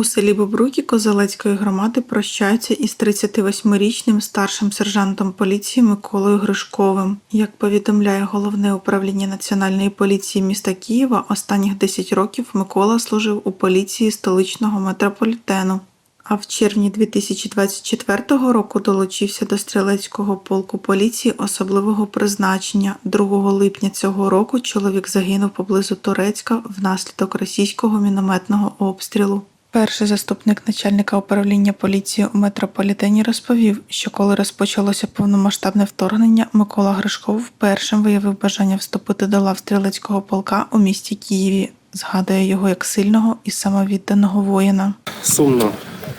У селі Бобруки Козелецької громади прощаються із 38-річним старшим сержантом поліції Миколою Гришковим. Як повідомляє головне управління Національної поліції міста Києва, останніх 10 років Микола служив у поліції столичного метрополітену. А в червні 2024 року долучився до стрілецького полку поліції особливого призначення. 2 липня цього року чоловік загинув поблизу Турецька внаслідок російського мінометного обстрілу. Перший заступник начальника управління поліції у метрополітені розповів, що коли розпочалося повномасштабне вторгнення, Микола Гришков першим виявив бажання вступити до лав стрілецького полка у місті Києві. Згадує його як сильного і самовідданого воїна. сумно,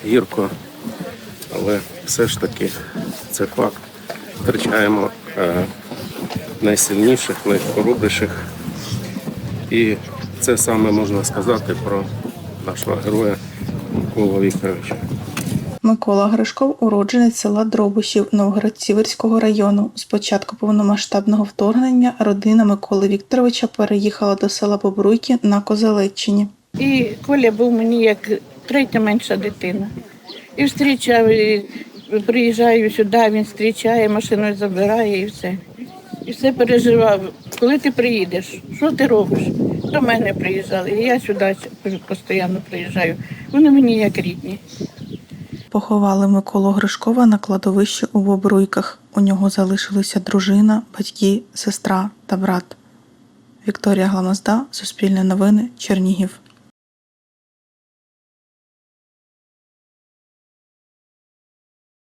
гірко, але все ж таки це факт. Втрачаємо е, найсильніших, найхоробріших. І це саме можна сказати про нашого героя Микола Вікторовича. Микола Гришков уродженець села Дробишів Новгород-Сіверського району. З початку повномасштабного вторгнення родина Миколи Вікторовича переїхала до села Бобруйки на Козелеччині. І Коля був мені як третя менша дитина. І зустрічав, і приїжджаю сюди, він зустрічає, машиною забирає і все. І все переживав. Коли ти приїдеш, що ти робиш? До мене приїжджали. І я сюди постійно приїжджаю. Вони мені як рідні. Поховали Миколу Гришкова на кладовищі у Бобруйках. У нього залишилися дружина, батьки, сестра та брат. Вікторія Гламазда, Суспільне новини, Чернігів.